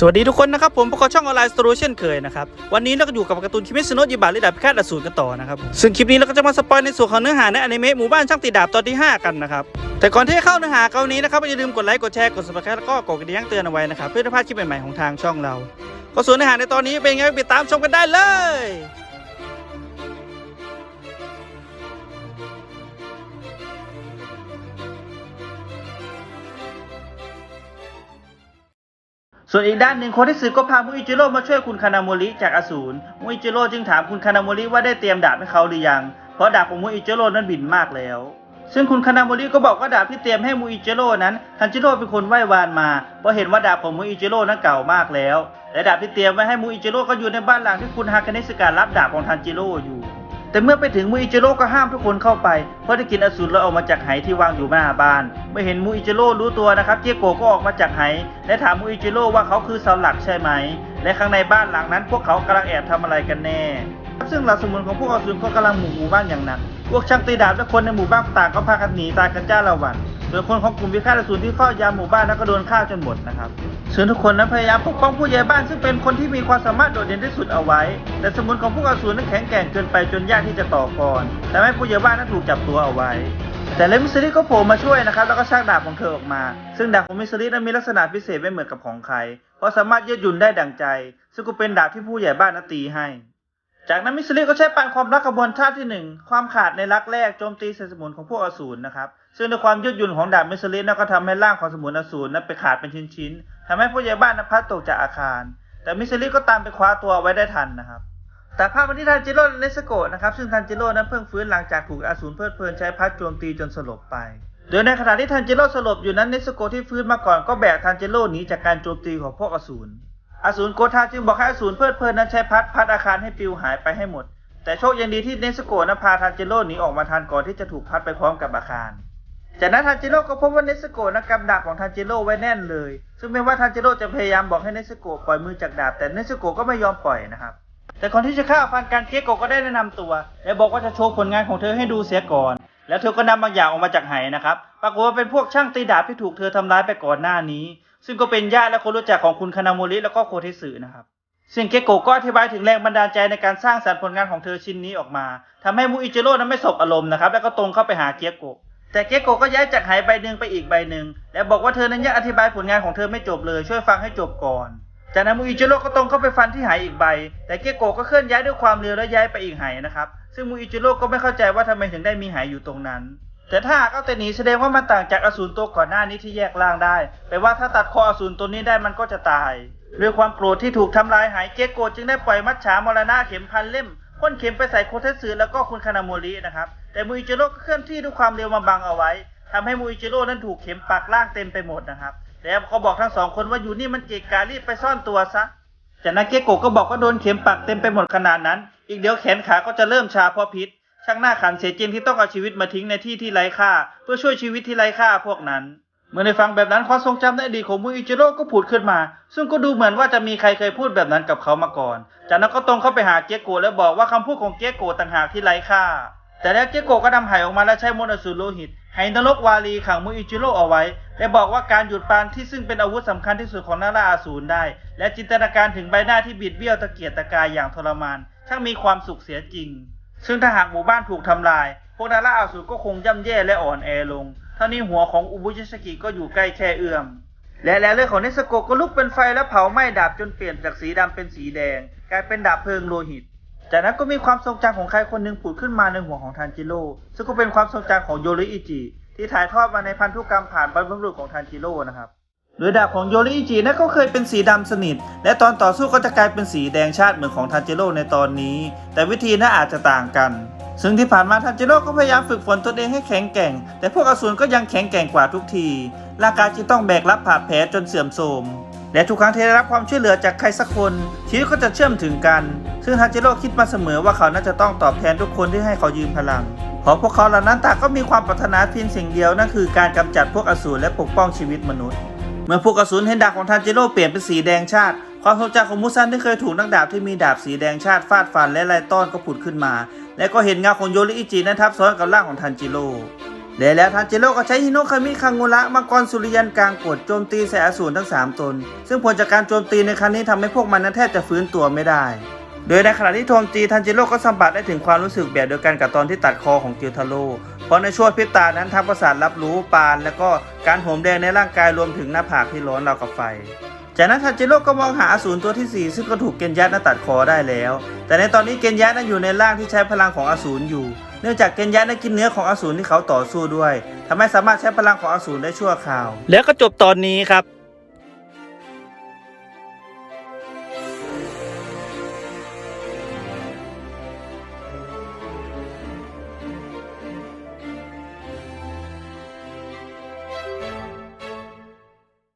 สวัสดีทุกคนนะครับผมประกอบช่องออนไลน์สโตูเช่นเคยนะครับ วันนี้เราก็อยู่กับการ์ตูนคิมิสโนะยิบาริดาบพิฆาตอสูรกันต่อนะครับ ซึ่งคลิปนี้เราก็จะมาสปอยในส่วนของเนื้อหาในอนิเมะหมู่บ้านช่างตีดาบตอนที่ 5 กันนะครับ แต่ก่อนที่จะเข้าเนื้อหาเกานี้นะครับอย่าลืมกดไลค์กดแชร์กด subscribe แล้วก็กดกระดิ่งเตือนเอาไว้นะครับเพื่อไม่พลาดคลิปใหม่ๆของทางช่องเรา ก็ส่วนเนื้อหาในตอนนี้เป็นยังไงไปตามชมกันได้เลย ส่วนอีกด้านหนึ่งคนที่สืบก็พามุอิจิโร่มาช่วยคุณคานาโมริจากอสูรมุอิจิโร่จึงถามคุณคานาโมริว่าได้เตรียมดาบให้เขาหรือยัง เพราะดาบของมุอิจิโร่นั้นบินมากแล้ว ซึ่งคุณคานาโมริก็บอกว่าดาบที่เตรียมให้มุอิจิโร่นั้นทันจิโร่เป็นคนไหว้วานมาเพราะเห็นว่าดาบของมุอิจิโร่นั้นเก่ามากแล้ว และดาบที่เตรียมไว้ให้มุอิจิโร่ก็อยู่ในบ้านหลังที่คุณฮาคาเนสการรับดาบของทันจิโร่อยู่ แต่เมื่อไปถึงมูอิจิโร่ก็ห้ามทุกคนเข้าไป เพราะได้กินอสูรแล้วออกมาจากไหที่วางอยู่หน้าบ้าน เมื่อเห็นมูอิจิโร่รู้ตัวนะครับเจียโกก็ออกมาจากไหและถามมูอิจิโร่ว่าเขาคือเสาหลักใช่ไหม และข้างในบ้านหลังนั้น พวกเขากำลังแอบทำอะไรกันแน่ ซึ่งเหล่าสมุนของพวกอสูรก็กำลังหมู่หมู่บ้านอย่างหนัก พวกช่างตีดาบและคนในหมู่บ้านต่างก็พากันหนีตายกันจ้าละวันส่วนคนของกลุ่มวิฆาตอสูรที่เฝ้ายามหมู่บ้านนั้นก็โดนฆ่าจนหมดนะครับส่วนทุกคนนั้นพยายามปกป้องผู้ใหญ่บ้านซึ่งเป็นคนที่มีความสามารถโดดเด่นที่สุดเอาไว้ แต่สมุนของพวกอสูรนั้นแข็งแกร่งเกินไปจนยากที่จะต่อกรแต่ไม่ผู้ใหญ่บ้านนั้นถูกจับตัวเอาไว้ แต่เลมิสซิก็โผล่มาช่วยนะครับแล้วก็ชักดาบของเธอออกมา ซึ่งดาบของมิสซิลนั้นมีลักษณะพิเศษไม่เหมือนกับของใคร เพราะสามารถยืดหยุ่นได้ดังใจ ซึ่งก็เป็นดาบที่ผู้ใหญ่บ้านนั้นตีให้ จากนั้นมิสซิลิก็ใช้ปานความรักกระบวนท่าที่หนึ่งความขาดในรักแรกโจมตีใส่สมุนของพวกอสูรนะครับ ซึ่งด้วยความยืดหยุ่นของดาบมิสซิลินั้นก็ทำให้ร่างของสมุนอสูรนั้นไปขาดเป็นชิ้นๆทำให้ผู้ใหญ่บ้านนั้นพัดตกจากอาคาร แต่มิสซิลิก็ตามไปคว้าตัวไว้ได้ทันนะครับแต่ภาพวันที่ทันจิโร่เนสโกะนะครับซึ่งทันจิโร่นั้นเพิ่งฟื้นหลังจากถูกอสูรเพลิดเพลินใช้พัดโจมตีจนสลบไป โดยในขณะที่ทันจิโร่สลบอยู่นั้นเนสโกะที่ฟื้นมาก่อนก็แบกทันจิโร่หนีจากการโจมตีของพวกอสูร อสูรโกธาจึงบอกให้อสูรเพลิดเพลินนั้นใช้พัดพัดอาคารให้ปลิวหายไปให้หมด แต่โชคยังดีที่เนสโกะนั้นพาทันจิโร่หนีออกมาทันก่อนที่จะถูกพัดไปพร้อมกับอาคาร จากนั้นทันจิโร่ก็พบว่าเนสโกะนั้นกำดาบของทันจิโร่ไว้แน่นเลย ซึ่งไม่ว่าทันจิโร่จะพยายามบอกให้เนสโกะปล่อยมือจากดาบแต่เนสโกะก็ไม่ยอมปล่อยนะครับ แต่ก่อนที่จะฆ่าฟันกันเคียโกก็ได้แนะนำตัวและบอกว่าจะโชว์ผลงานของเธอให้ดูเสียก่อน แล้วเธอก็นำบางอย่างออกมาจากไหนะครับ ปรากฏว่าเป็นพวกช่างตีดาบที่ถูกเธอทำร้ายไปก่อนหน้านี้ ซึ่งก็เป็นญาติและคนรู้จักของคุณคานาโมริแล้วก็โคเทสึนะครับซึ่งเกโกะก็อธิบายถึงแรงบันดาลใจในการสร้างสรรค์ผลงานของเธอชิ้นนี้ออกมาทำให้มูอิจิโร่นั้นไม่สบอารมณ์นะครับ แล้วก็ตรงเข้าไปหาเกียโกะแต่เกโกะก็ย้ายจากไหใบหนึ่งไปอีกใบหนึ่งและบอกว่าเธอนั้นยังอธิบายผลงานของเธอไม่จบเลย ช่วยฟังให้จบก่อน จากนั้นมูอิจิโร่ก็ตรงเข้าไปฟันที่ไหอีกใบ แต่เกโกะก็เคลื่อนย้ายด้วยความเร็วและย้ายไปอีกไหนะครับ ซึ่งมูอิจิโร่ก็ไม่เข้าใจว่าทำไมถึงได้มีไหอยู่ตรงนั้น แต่ถ้าหากเอาแต่หนีแสดงว่ามันต่างจากอสูรตัวก่อนหน้านี้ที่แยกร่างได้แปลว่าถ้าตัดคออสูรตัวนี้ได้มันก็จะตาย ด้วยความโกรธที่ถูกทำลายหายเกโกจึงได้ปล่อยมัดฉามรณะเข็มพันเล่มพ่นเข็มไปใส่โคเทสึแล้วก็คุณคานาโมรินะครับ แต่มูอิจิโร่ก็เคลื่อนที่ด้วยความเร็วมาบังเอาไว้ทำให้มูอิจิโร่นั้นถูกเข็มปักล่างเต็มไปหมดนะครับแล้วเขาบอกทั้งสองคนว่าอยู่นี่มันเกะกะรีบไปซ่อนตัวซะจากนั้นเกโกะก็บอกว่าโดนเข็มปักเต็มไปหมดขนาดนั้น อีกเดี๋ยวแขนขาก็จะเริ่มชาเพราะพิษ ช่างหน้าขันเสียจริงที่ต้องเอาชีวิตมาทิ้งในที่ที่ไร้ค่า เพื่อช่วยชีวิตที่ไร้ค่าพวกนั้น เมื่อได้ฟังแบบนั้นความทรงจำในอดีตของมูอิจิโร่ก็ผุดขึ้นมา ซึ่งก็ดูเหมือนว่าจะมีใครเคยพูดแบบนั้นกับเขามาก่อน จากนั้นก็ตรงเข้าไปหาเกียโกะแล้วบอกว่าคำพูดของเกียโกะต่างหากที่ไร้ค่า แต่แล้วเกียโกะก็นำไหออกมาและใช้มนต์อสูรโลหิตไหนรกวาลีขังมูอิจิโร่เอาไว้ และบอกว่าการหยุดปานที่ซึ่งเป็นอาวุธสำคัญที่สุดของนาราอาสูรได้ และจินตนาการถึงใบหน้าที่บิดเบี้ยวตะเกียกตะกายอย่างทรมาน ช่างมีความสุขเสียจริง ซึ่งถ้าหากหมู่บ้านถูกทำลาย พวกนาราอาสูรก็คงย่ำแย่และอ่อนแอลง เท่านี้หัวของอุบุชิสกิก็อยู่ใกล้แค่เอื้อม และแล้วเลือดของเนสโกก็ลุกเป็นไฟและเผาไหม้ดาบจนเปลี่ยนจากสีดำเป็นสีแดง กลายเป็นดาบเพลิงโลหิต จากนั้นก็มีความทรงจำของใครคนหนึ่งผุดขึ้นมาในหัวของทันจิโร่ ซึ่งก็เป็นความทรงจำของโยริอิจิที่ถ่ายทอดมาในพันธุกรรมผ่านบรรพบุรุษของทันจิโร่นะครับ โดยดาบของโยริอิจินั้นก็เคยเป็นสีดำสนิท และตอนต่อสู้ก็จะกลายเป็นสีแดงชาติเหมือนของทันเจโร่ในตอนนี้ แต่วิธีนั้นอาจจะต่างกัน ซึ่งที่ผ่านมาทันเจโร่ก็พยายามฝึกฝนตนเองให้แข็งแกร่ง แต่พวกอสูรก็ยังแข็งแกร่งกว่าทุกทีร่างกายจึงต้องแบกรับบาดแผลจนเสื่อมโทรมและทุกครั้งที่ได้รับความช่วยเหลือจากใครสักคนชีวิตก็จะเชื่อมถึงกัน ซึ่งทันเจโร่คิดมาเสมอว่าเขาน่าจะต้องตอบแทนทุกคนที่ให้เขายืมพลังเพราะพวกเขาเหล่านั้นต่างก็มีความปรารถนาเพียงสิ่งเดียวนั่นคือการกำจัดพวกอสูรและปกป้องชีวิตมนุษย์ เมื่อพวกอสูรเห็นดาบของทันจิโร่เปลี่ยนเป็นสีแดงชาติความทรงจำของมูซันที่เคยถูกนักดาบที่มีดาบสีแดงชาติฟาดฟันและไล่ต้อนก็ผุดขึ้นมา และก็เห็นเงาของโยริอิจินั้นทับซ้อนกับร่างของทันจิโร่และแล้วทันจิโร่ก็ใช้ฮิโนคามิคังโงระมังกรสุริยันกลางกดโจมตีใส่อสูรทั้ง 3 ตน ซึ่งผลจากการโจมตีในครั้งนี้ทำให้พวกมันนั้นแทบจะฟื้นตัวไม่ได้ โดยในขณะที่โจมตีทันจิโร่ก็สัมผัสได้ถึงความรู้สึกแบบเดียวกันกับตอนที่ตัดคอของเกียวทาโร่ เพราะในช่วงพริบตานั้นทั้งประสาทรับรู้ปาน และก็การโหมแดงในร่างกายรวมถึงหน้าผากที่ร้อนราวกับไฟ จากนั้นทันจิโร่ก็มองหาอสูรตัวที่ 4 ซึ่งก็ถูกเกนยัตนั้นตัดคอได้แล้ว แต่ในตอนนี้เกนยัตนั้นอยู่ในร่างที่ใช้พลังของอสูรอยู่ เนื่องจากเกนยัตนั้นกินเนื้อของอสูรที่เขาต่อสู้ด้วยทำให้สามารถใช้พลังของอสูรได้ชั่วคราว แล้วก็จบตอนนี้ครับ